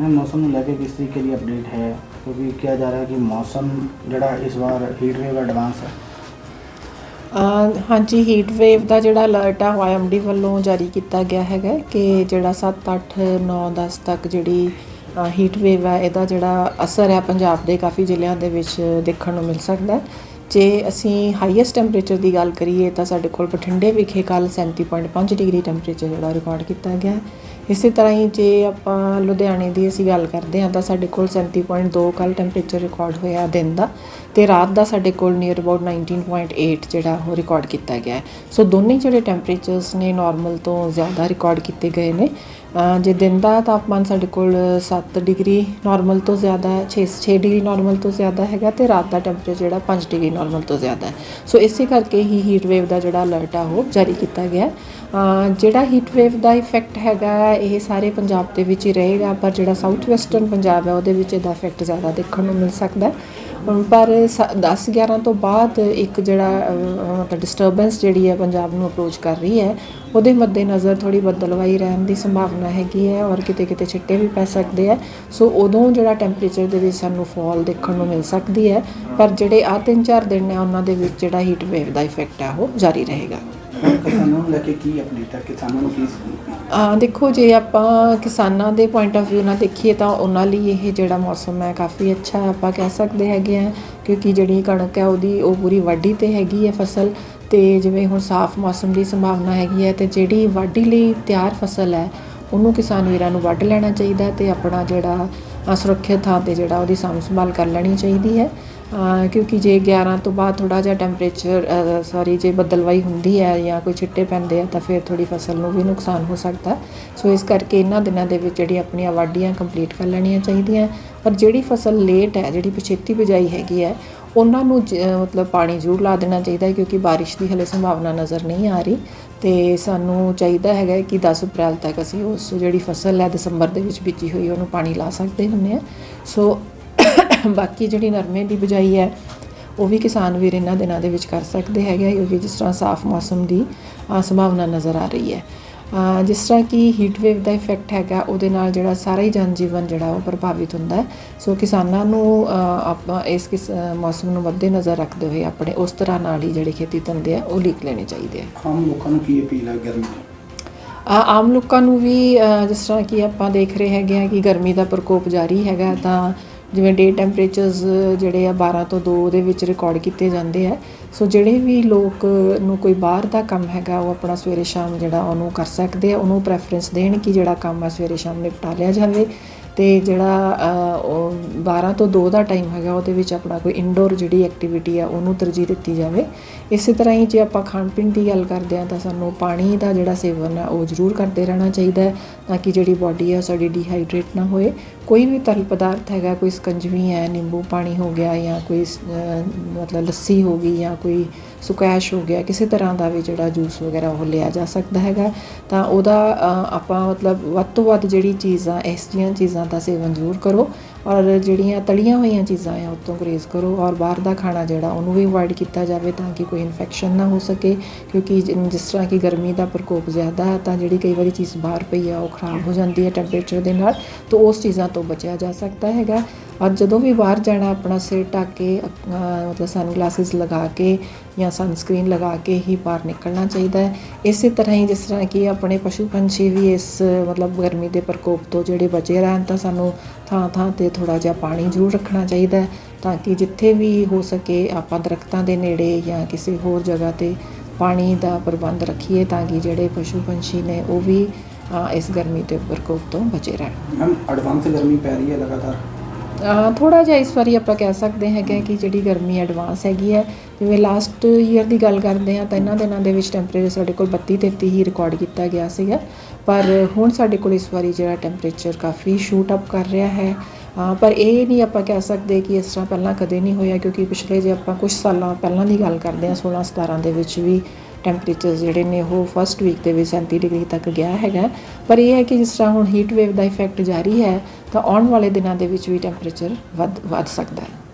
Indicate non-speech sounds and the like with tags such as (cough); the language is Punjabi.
मैं मौसम ਨੂੰ ਲੈ ਕੇ ਕਿਸ ਤਰੀਕੇ ਦੀ ਅਪਡੇਟ ਹੈ ਕਿਉਂਕਿ ਕਿਹਾ ਜਾ ਰਿਹਾ ਹੈ ਕਿ ਮੌਸਮ ਜਿਹੜਾ ਇਸ ਵਾਰ ਹੀਟ ਵੇਵ ਐਡਵਾਂਸ ਹੈ ਅਹ ਹਾਂਜੀ ਹੀਟ ਵੇਵ ਦਾ ਜਿਹੜਾ ਅਲਰਟ ਆ ਵਾਇਐਮਡੀ ਵੱਲੋਂ ਜਾਰੀ ਕੀਤਾ ਗਿਆ ਹੈਗਾ ਕਿ ਜਿਹੜਾ 7 8 9 10 ਤੱਕ ਜਿਹੜੀ ਹੀਟ ਵੇਵ ਹੈ ਇਹਦਾ ਜਿਹੜਾ ਅਸਰ ਹੈ ਪੰਜਾਬ ਦੇ ਕਾਫੀ ਜ਼ਿਲ੍ਹਿਆਂ ਦੇ ਵਿੱਚ ਦੇਖਣ ਨੂੰ ਮਿਲ ਸਕਦਾ ਹੈ ਜੇ ਅਸੀਂ ਹਾਈਐਸਟ ਟੈਂਪਰੇਚਰ ਦੀ ਗੱਲ ਕਰੀਏ ਤਾਂ ਸਾਡੇ ਕੋਲ ਬਠਿੰਡੇ ਵਿਖੇ ਕੱਲ 37.5 ਡਿਗਰੀ ਟੈਂਪਰੇਚਰ ਜਿਹੜਾ ਰਿਕਾਰਡ ਕੀਤਾ ਗਿਆ ਇਸੇ ਤਰ੍ਹਾਂ ਹੀ ਜੇ ਆਪਾਂ ਲੁਧਿਆਣੇ ਦੀ ਅਸੀਂ ਗੱਲ ਕਰਦੇ ਹਾਂ ਤਾਂ ਸਾਡੇ ਕੋਲ 37.2 ਕੱਲ ਟੈਂਪਰੇਚਰ ਰਿਕਾਰਡ ਹੋਇਆ ਦਿਨ ਦਾ ਤੇ ਰਾਤ ਦਾ ਸਾਡੇ ਕੋਲ ਨੀਅਰ ਅਬਾਊਟ 19.8 ਜਿਹੜਾ ਉਹ ਰਿਕਾਰਡ ਕੀਤਾ ਗਿਆ ਹੈ। ਸੋ ਦੋਨੇ ਜਿਹੜੇ ਟੈਂਪਰੇਚਰਸ ਨੇ ਨਾਰਮਲ ਤੋਂ ਜ਼ਿਆਦਾ ਰਿਕਾਰਡ ਕੀਤੇ ਗਏ ਨੇ ਜੇ ਦਿਨ ਦਾ ਤਾਪਮਾਨ ਸਾਡੇ ਕੋਲ 7 ਡਿਗਰੀ ਨਾਰਮਲ ਤੋਂ ਜ਼ਿਆਦਾ ਹੈ 6 6 ਡਿਗਰੀ ਨਾਰਮਲ ਤੋਂ ਜ਼ਿਆਦਾ ਹੈਗਾ ਤੇ ਰਾਤ ਦਾ ਟੈਂਪਰੇਚਰ ਜਿਹੜਾ 5 ਡਿਗਰੀ ਨਾਰਮਲ ਤੋਂ ਜ਼ਿਆਦਾ ਹੈ। ਸੋ ਇਸੇ ਕਰਕੇ ਹੀ ਹੀਟ ਵੇਵ ਦਾ ਜਿਹੜਾ ਅਲਰਟ ਆ ਉਹ ਜਾਰੀ ਕੀਤਾ ਗਿਆ ਜਿਹੜਾ ਹੀਟ ਵੇਵ ਦਾ ਇਫੈਕਟ ਹੈਗਾ, ਇਹ ਸਾਰੇ ਪੰਜਾਬ ਦੇ ਵਿੱਚ ਹੀ ਰਹੇਗਾ, ਪਰ ਜਿਹੜਾ ਸਾਊਥ ਵੈਸਟਰਨ ਪੰਜਾਬ ਹੈ, ਉਹਦੇ ਵਿੱਚ ਇਹਦਾ ਇਫੈਕਟ ਜ਼ਿਆਦਾ ਦੇਖਣ ਨੂੰ ਮਿਲ ਸਕਦਾ ਹੈ। ਪਰ 10 11 ਤੋਂ ਬਾਅਦ ਇੱਕ ਜਿਹੜਾ ਮਤਲਬ ਡਿਸਟਰਬੈਂਸ ਜਿਹੜੀ ਹੈ ਪੰਜਾਬ ਨੂੰ ਅਪਰੋਚ ਕਰ ਰਹੀ ਹੈ, ਉਹਦੇ ਮੱਦੇ ਨਜ਼ਰ ਥੋੜੀ ਬੱਦਲਵਾਈ ਰਹਿਣ ਦੀ ਸੰਭਾਵਨਾ ਹੈਗੀ ਹੈ ਔਰ ਕਿਤੇ ਕਿਤੇ ਛਿੱਟੇ ਵੀ ਪੈ ਸਕਦੇ ਆ ਸੋ ਉਦੋਂ ਜਿਹੜਾ ਟੈਂਪਰੇਚਰ ਦੇ ਵਿੱਚ ਸਾਨੂੰ ਫਾਲ ਦੇਖਣ ਨੂੰ ਮਿਲ ਸਕਦੀ ਹੈ, ਪਰ ਜਿਹੜੇ ਆ 3-4 ਦਿਨ ਨੇ, ਉਹਨਾਂ ਦੇ ਵਿੱਚ ਜਿਹੜਾ ਹੀਟ ਵੇਵ ਦਾ ਇਫੈਕਟ ਹੈ, ਉਹ ਜਾਰੀ ਰਹੇਗਾ। ਕਿਸਾਨਾਂ ਨੂੰ ਲੈ ਕੇ ਕੀ ਅਪਡੇਟ ਹੈ? ਕਿਸਾਨਾਂ ਨੂੰ ਕੀ ਦੇਖੋ, ਜੇ ਆਪਾਂ ਕਿਸਾਨਾਂ ਦੇ ਪੁਆਇੰਟ ਆਫ View ਨਾਲ ਦੇਖੀਏ ਤਾਂ ਉਹਨਾਂ ਲਈ ਇਹ ਜਿਹੜਾ ਮੌਸਮ ਹੈ ਕਾਫੀ ਅੱਛਾ ਆਪਾਂ ਕਹਿ ਸਕਦੇ ਹੈਗੇ ਆ ਕਿਉਂਕਿ ਜਿਹੜੀ ਕਣਕ ਹੈ ਉਹਦੀ, ਉਹ ਪੂਰੀ ਵਾਢੀ ਤੇ ਹੈਗੀ ਹੈ ਫਸਲ ਤੇ ਜਿਵੇਂ ਹੁਣ ਸਾਫ਼ ਮੌਸਮ ਦੀ ਸੰਭਾਵਨਾ ਹੈਗੀ ਹੈ ਤੇ ਜਿਹੜੀ ਵਾਢੀ ਲਈ ਤਿਆਰ ਫਸਲ ਹੈ, ਉਹਨੂੰ ਕਿਸਾਨ ਵੀਰਾਂ ਨੂੰ ਵੱਢ ਲੈਣਾ ਚਾਹੀਦਾ ਹੈ ਤੇ ਆਪਣਾ ਜਿਹੜਾ ਸੁਰੱਖਿਅਤ ਥਾਂ ਤੇ ਜਿਹੜਾ ਉਹਦੀ ਸਾਂਭ ਸੰਭਾਲ ਕਰ ਲੈਣੀ ਚਾਹੀਦੀ ਹੈ। ਕਿਉਂਕਿ ਜੇ 11 ਤੋਂ ਬਾਅਦ ਥੋੜਾ ਜਿਹਾ ਟੈਂਪਰੇਚਰ ਸੌਰੀ ਜੇ ਬੱਦਲਵਾਈ ਹੁੰਦੀ ਹੈ ਜਾਂ ਕੋਈ ਛਿੱਟੇ ਪੈਂਦੇ ਆ ਤਾਂ ਫਿਰ ਥੋੜੀ ਫਸਲ ਨੂੰ ਵੀ ਨੁਕਸਾਨ ਹੋ ਸਕਦਾ। ਸੋ ਇਸ ਕਰਕੇ ਇਹਨਾਂ ਦਿਨਾਂ ਦੇ ਵਿੱਚ ਜਿਹੜੀ ਆਪਣੀਆਂ ਵਾਢੀਆਂ ਕੰਪਲੀਟ ਕਰ ਲੈਣੀਆਂ ਚਾਹੀਦੀਆਂ। ਪਰ ਜਿਹੜੀ ਫਸਲ ਲੇਟ ਹੈ, ਜਿਹੜੀ ਪਿਛੇਤੀ ਬਿਜਾਈ ਹੈਗੀ ਹੈ ਉਹਨਾਂ ਨੂੰ ਜ- ਮਤਲਬ ਪਾਣੀ ਜ਼ਰੂਰ ਲਾ ਦੇਣਾ ਚਾਹੀਦਾ ਹੈ ਕਿਉਂਕਿ ਬਾਰਿਸ਼ ਦੀ ਹਲੇ ਸੰਭਾਵਨਾ ਨਜ਼ਰ ਨਹੀਂ ਆ ਰਹੀ ਤੇ ਸਾਨੂੰ ਚਾਹੀਦਾ ਹੈਗਾ ਕਿ 10 ਅਪ੍ਰੈਲ ਤੱਕ ਅਸੀਂ ਉਸ ਜਿਹੜੀ ਫਸਲ ਹੈ ਦਸੰਬਰ ਦੇ ਵਿੱਚ ਬੀਜੀ ਹੋਈ ਉਹਨੂੰ ਪਾਣੀ ਲਾ ਸਕਦੇ ਹੁੰਨੇ ਆ ਸੋ (coughs) ਬਾਕੀ ਜਿਹੜੀ ਨਰਮੇ ਦੀ ਬਿਜਾਈ ਹੈ ਉਹ ਵੀ ਕਿਸਾਨ ਵੀਰ ਇਹਨਾਂ ਦਿਨਾਂ ਦੇ ਵਿੱਚ ਕਰ ਸਕਦੇ ਹੈਗੇ ਆ, ਕਿਉਂਕਿ ਜਿਸ ਤਰ੍ਹਾਂ ਸਾਫ਼ ਮੌਸਮ ਦੀ ਸੰਭਾਵਨਾ ਨਜ਼ਰ ਆ ਰਹੀ ਹੈ। ਜਿਸ ਤਰ੍ਹਾਂ ਕਿ ਹੀਟ ਵੇਵ ਦਾ ਇਫੈਕਟ ਹੈਗਾ ਉਹਦੇ ਨਾਲ ਜਿਹੜਾ ਸਾਰਾ ਹੀ ਜਨ ਜੀਵਨ ਜਿਹੜਾ ਉਹ ਪ੍ਰਭਾਵਿਤ ਹੁੰਦਾ ਸੋ ਕਿਸਾਨਾਂ ਨੂੰ ਆਪਾਂ ਇਸ ਕਿਸ ਮੌਸਮ ਨੂੰ ਮੱਦੇ ਨਜ਼ਰ ਰੱਖਦੇ ਹੋਏ ਆਪਣੇ ਉਸ ਤਰ੍ਹਾਂ ਨਾਲ ਹੀ ਜਿਹੜੇ ਖੇਤੀ ਧੰਦੇ ਆ ਉਹ ਲੀਕ ਲੈਣੇ ਚਾਹੀਦੇ ਆ। ਆਮ ਲੋਕਾਂ ਨੂੰ ਕੀ ਅਪੀਲ ਹੈ ਗਰਮੀ ਆਮ ਲੋਕਾਂ ਨੂੰ ਵੀ ਜਿਸ ਤਰ੍ਹਾਂ ਕਿ ਆਪਾਂ ਦੇਖ ਰਹੇ ਹੈਗੇ ਆ ਕਿ ਗਰਮੀ ਦਾ ਪ੍ਰਕੋਪ ਜਾਰੀ ਹੈਗਾ ਤਾਂ ਜਿਵੇਂ ਡੇ ਟੈਂਪਰੇਚਰਸ ਜਿਹੜੇ ਆ 12 ਤੋਂ 2 ਦੇ ਵਿੱਚ ਰਿਕਾਰਡ ਕੀਤੇ ਜਾਂਦੇ ਆ। ਸੋ ਜਿਹੜੇ ਵੀ ਲੋਕ ਨੂੰ ਕੋਈ ਬਾਹਰ ਦਾ ਕੰਮ ਹੈਗਾ, ਉਹ ਆਪਣਾ ਸਵੇਰੇ ਸ਼ਾਮ ਜਿਹੜਾ ਉਹਨੂੰ ਕਰ ਸਕਦੇ ਆ। ਉਹਨੂੰ ਪ੍ਰੈਫਰੈਂਸ ਦੇਣ ਕਿ ਜਿਹੜਾ ਕੰਮ ਆ ਸਵੇਰੇ ਸ਼ਾਮ ਨਿਪਟਾ ਲਿਆ ਜਾਵੇ। ਤੇ ਜਿਹੜਾ ਉਹ 12 ਤੋਂ 2 ਦਾ ਟਾਈਮ ਹੈਗਾ, ਉਹਦੇ ਵਿੱਚ ਆਪਣਾ ਕੋਈ ਇਨਡੋਰ ਜਿਹੜੀ ਐਕਟੀਵਿਟੀ ਆ, ਉਹਨੂੰ ਤਰਜੀਹ ਦਿੱਤੀ ਜਾਵੇ। ਇਸੇ ਤਰ੍ਹਾਂ ਹੀ ਜੇ ਆਪਾਂ ਖਾਣ ਪੀਣ ਦੀ ਗੱਲ ਕਰਦੇ ਆ, ਤਾਂ ਸਾਨੂੰ ਪਾਣੀ ਦਾ ਜਿਹੜਾ ਸੇਵਨ ਆ, ਉਹ ਜ਼ਰੂਰ ਕਰਦੇ ਰਹਿਣਾ ਚਾਹੀਦਾ ਹੈ, ਤਾਂ ਕਿ ਜਿਹੜੀ ਬਾਡੀ ਆ ਉਹ ਸਾਡੀ ਡੀਹਾਈਡਰੇਟ ਨਾ ਹੋਏ। ਕੋਈ ਵੀ ਤਰਲ ਪਦਾਰਥ ਹੈਗਾ, ਕੋਈ ਸਕੰਜਵੀ ਹੈ, ਨਿੰਬੂ ਪਾਣੀ ਹੋ ਗਿਆ ਜਾਂ ਕੋਈ ਮਤਲਬ ਲੱਸੀ ਹੋ ਗਈ ਜਾਂ ਕੋਈ ਸੁਕੈਸ਼ ਹੋ ਗਿਆ, ਕਿਸੇ ਤਰ੍ਹਾਂ ਦਾ ਵੀ ਜਿਹੜਾ ਜੂਸ ਵਗੈਰਾ ਉਹ ਲਿਆ ਜਾ ਸਕਦਾ ਹੈਗਾ। ਤਾਂ ਉਹਦਾ ਆਪਾਂ ਮਤਲਬ ਵੱਧ ਤੋਂ ਵੱਧ ਜਿਹੜੀ ਚੀਜ਼ਾਂ, ਇਸ ਜੀਆਂ ਚੀਜ਼ਾਂ ਦਾ ਸੇਵਨ ਜ਼ਰੂਰ ਕਰੋ ਔਰ ਜਿਹੜੀਆਂ ਤਲੀਆਂ ਹੋਈਆਂ ਚੀਜ਼ਾਂ ਆ, ਉਹ ਤੋਂ ਗਰੇਜ਼ ਕਰੋ ਔਰ ਬਾਹਰ ਦਾ ਖਾਣਾ ਜਿਹੜਾ ਉਹਨੂੰ ਵੀ ਅਵੋਇਡ ਕੀਤਾ ਜਾਵੇ ਤਾਂ ਕਿ ਕੋਈ ਇਨਫੈਕਸ਼ਨ ਨਾ ਹੋ ਸਕੇ। ਕਿਉਂਕਿ ਜਿ- ਜਿਸ ਤਰ੍ਹਾਂ ਕਿ ਗਰਮੀ ਦਾ ਪ੍ਰਕੋਪ ਜ਼ਿਆਦਾ ਹੈ ਤਾਂ ਜਿਹੜੀ ਕਈ ਵਾਰੀ ਚੀਜ਼ ਬਾਹਰ ਪਈ ਆ, ਉਹ ਖਰਾਬ ਹੋ ਜਾਂਦੀ ਹੈ ਟੈਂਪਰੇਚਰ ਦੇ ਨਾਲ, ਤਾਂ ਉਸ ਚੀਜ਼ਾਂ ਤੋਂ ਬਚਿਆ ਜਾ ਸਕਦਾ ਹੈਗਾ। ਔਰ ਜਦੋਂ ਵੀ ਬਾਹਰ ਜਾਣਾ, ਆਪਣਾ ਸਿਰ ਢੱਕ ਕੇ ਆਪਣਾ ਮਤਲਬ ਸਨ ਗਲਾਸਿਸ ਲਗਾ ਕੇ ਜਾਂ ਸਨਸਕ੍ਰੀਨ ਲਗਾ ਕੇ ਹੀ ਬਾਹਰ ਨਿਕਲਣਾ ਚਾਹੀਦਾ ਹੈ। ਇਸੇ ਤਰ੍ਹਾਂ ਹੀ ਜਿਸ ਤਰ੍ਹਾਂ ਕਿ ਆਪਣੇ ਪਸ਼ੂ ਪੰਛੀ ਵੀ ਇਸ, ਮਤਲਬ ਗਰਮੀ ਦੇ ਪ੍ਰਕੋਪ ਤੋਂ ਜਿਹੜੇ ਬਚੇ ਰਹਿਣ ਤਾਂ ਸਾਨੂੰ ਥਾਂ ਥਾਂ ਤੇ ਥੋੜਾ ਜਿਹਾ ਪਾਣੀ ਜ਼ਰੂਰ ਰੱਖਣਾ ਚਾਹੀਦਾ ਹੈ ਤਾਂ ਕਿ ਜਿੱਥੇ ਵੀ ਹੋ ਸਕੇ ਆਪਾਂ ਦਰਖਤਾਂ ਦੇ ਨੇੜੇ ਜਾਂ ਕਿਸੇ ਹੋਰ ਜਗ੍ਹਾ ਤੇ ਪਾਣੀ ਦਾ ਪ੍ਰਬੰਧ ਰੱਖੀਏ ਤਾਂ ਕਿ ਜਿਹੜੇ ਪਸ਼ੂ ਪੰਛੀ ਨੇ ਉਹ ਵੀ ਇਸ ਗਰਮੀ ਦੇ ਪ੍ਰਕੋਪ ਤੋਂ ਬਚੇ ਰਹਿਣ। ਮੈਮ ਐਡਵਾਂਸ ਗਰਮੀ ਪੈ ਰਹੀ ਹੈ ਲਗਾਤਾਰ? ਥੋੜਾ ਜਿਹਾ ਇਸ ਵਾਰੀ ਆਪਾਂ ਕਹਿ ਸਕਦੇ ਹੈਗੇ ਕਿ ਜਿਹੜੀ ਗਰਮੀ ਐਡਵਾਂਸ ਹੈਗੀ ਹੈ ਜਿਵੇਂ ਲਾਸਟ ਈਅਰ ਦੀ ਗੱਲ ਕਰਦੇ ਆ ਤਾਂ ਇਹਨਾਂ ਦਿਨਾਂ ਦੇ ਵਿੱਚ ਟੈਂਪਰੇਚਰ ਸਾਡੇ ਕੋਲ 32 33 ਹੀ ਰਿਕਾਰਡ ਕੀਤਾ ਗਿਆ ਸੀਗਾ। ਪਰ ਹੁਣ ਸਾਡੇ ਕੋਲ ਇਸ ਵਾਰੀ ਜਿਹੜਾ ਟੈਂਪਰੇਚਰ ਕਾਫੀ ਸ਼ੂਟ ਅਪ ਕਰ ਰਿਹਾ ਹੈ। ਪਰ ਇਹ ਨਹੀਂ ਆਪਾਂ ਕਹਿ ਸਕਦੇ ਕਿ ਇਸ ਤਰ੍ਹਾਂ ਪਹਿਲਾਂ ਕਦੇ ਨਹੀਂ ਹੋਇਆ ਕਿਉਂਕਿ ਪਿਛਲੇ ਜੇ ਆਪਾਂ ਕੁਝ ਸਾਲਾਂ ਪਹਿਲਾਂ ਦੀ ਗੱਲ ਕਰਦੇ ਆ 16 17 ਦੇ ਵਿੱਚ ਵੀ ਟੈਂਪਰੇਚਰ ਜਿਹੜੇ ਨੇ ਉਹ ਫਸਟ ਵੀਕ ਦੇ ਵਿੱਚ 37 ਡਿਗਰੀ ਤੱਕ ਗਿਆ ਹੈਗਾ। ਪਰ ਇਹ ਹੈ ਕਿ ਜਿਸ ਤਰ੍ਹਾਂ ਹੁਣ ਹੀਟ ਵੇਵ ਦਾ ਇਫੈਕਟ ਜਾਰੀ ਹੈ, ਤਾਂ ਆਉਣ ਵਾਲੇ ਦਿਨਾਂ ਦੇ ਵਿੱਚ ਵੀ ਟੈਂਪਰੇਚਰ ਵੱਧ ਵੱਧ ਸਕਦਾ ਹੈ।